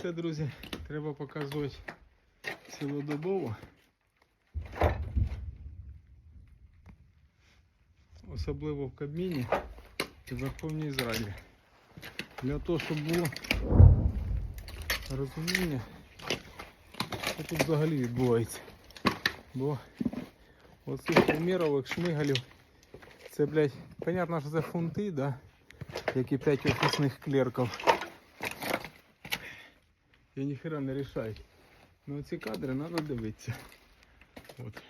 Це, друзі, треба показувати цілодобово. Особливо в Кабміні і в Верховній Зраді. Для того, щоб було розуміння, що тут взагалі відбувається. Бо оцих умірових шмигалів, це, блядь, понятно, що це фунти, да? як і 5 офісних клерків. І ніхера не рішають. Ну ці кадри треба дивитися. От.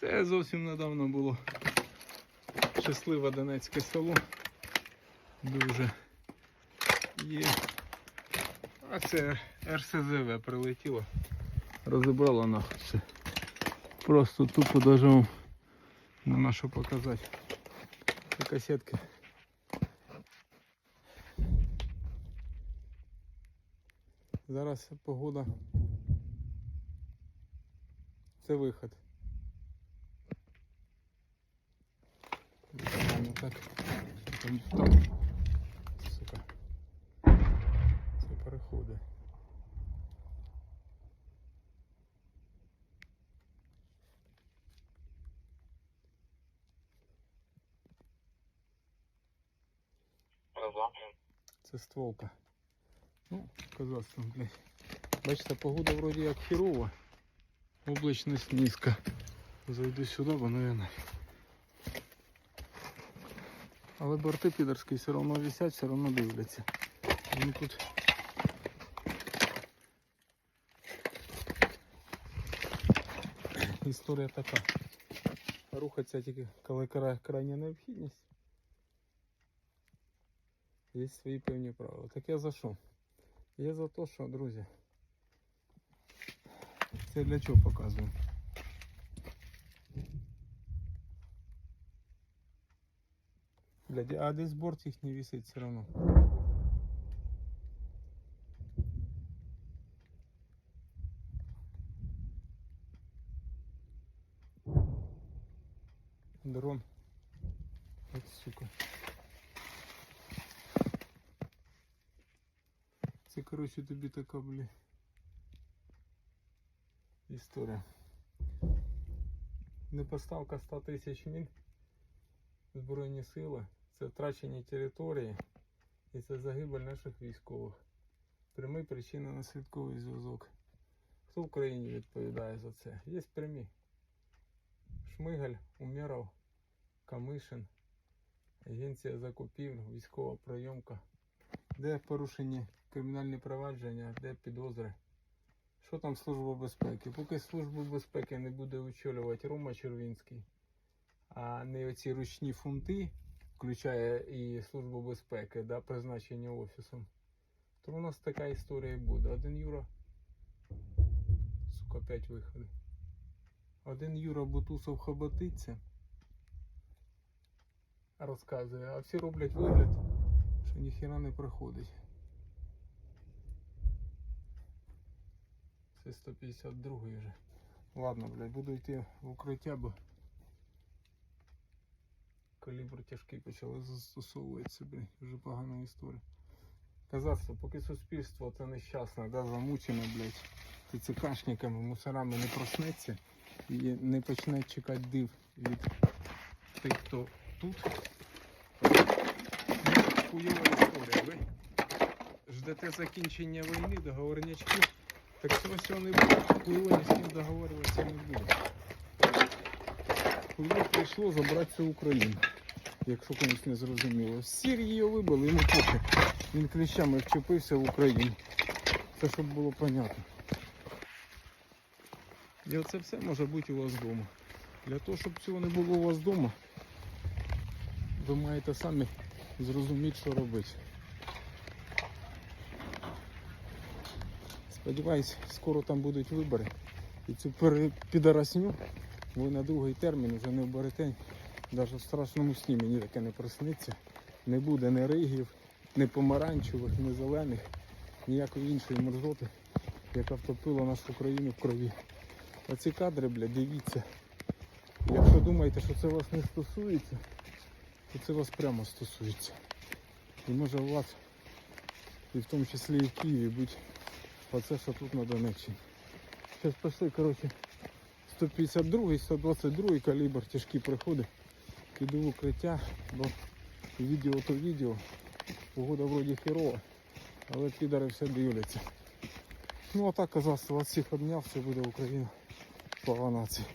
Це зовсім недавно було щасливе Донецьке село. Дуже. І... А це РСЗВ прилетіло. Розібрало нахуй все. Просто тупо даже нема що показати. Це касетки. Зараз погода. Це виход. Так. Там, там. Сука. Це переходи. Це стволка. Ну, казахстан, блядь. Бачите, погода вроді як херова. Облачність низька. Зайду сюди, бо я. Але борти підерські все одно висять, все одно дивляться. Вони тут. Історія така. Рухатися тільки коли крайня необхідність. Є свої певні правила. Так я за що? Я за те, що, друзі. Це для чого показую? Блядь, а десь борт їх не висить все одно. Дрон. От сука. Це, коротше, тобі така, блі. Історія. Непоставка 100 тисяч мін Збройні сили це втрачені території і це загибель наших військових. Прямий причинно-наслідковий зв'язок. Хто в Україні відповідає за це? Є прямі. Шмигаль, Умєров, Камишин, Агенція закупівель, військова прийомка. Де порушені кримінальні провадження, де підозри. Що там Служба безпеки? Поки Службу безпеки не буде очолювати Рома Червінський, а не оці ручні фунти, включає і Службу безпеки, да, призначені офісом, то у нас така історія буде. Один Юра, сука, п'ять виходів. Один Юра Бутусов хоботиться, розказує, а всі роблять вигляд, що ніхіра не проходить. Це 152 вже. Ладно, блядь, буду йти в укриття, бо калібр тяжкий почали застосовуватися, блядь, вже погана історія. Казацтво, поки суспільство це нещасне, да, замучене, блядь, ТЦКшниками, мусорами не проснеться і не почне чекати див від тих, хто тут. Хуйова історія, ви ждете закінчення війни, договорнячки. Так цього всього не буде. Хуйло ні з ким договорюватися не буде. Хуйло прийшло забрати всю Україну. Якщо комусь не зрозуміло. Сірі її вибили, йому поки. Він кліщами вчепився в Україну. Це щоб було понятно. І оце все може бути у вас вдома. Для того, щоб цього не було у вас вдома, ви маєте самі зрозуміти, що робити. Сподіваюсь, скоро там будуть вибори. І цю підарасню ви на другий термін вже не оберете. Навіть в страшному сні мені таке не присниться. Не буде ні ригів, ні помаранчевих, ні зелених, ніякої іншої мерзоти, яка втопила нашу країну в крові. Оці кадри, блядь, дивіться. Якщо думаєте, що це вас не стосується, то це вас прямо стосується. І може у вас і в тому числі і в Києві будь оце, що тут на Донеччині. Зараз пішли, коротше, 152 122 калібр, тяжкі приходи. Піду в укриття, бо відео то відео. Погода вроді херова, але підари все дивляться. Ну а так казавство, вас всіх обняв, все буде Україна. Слава нації.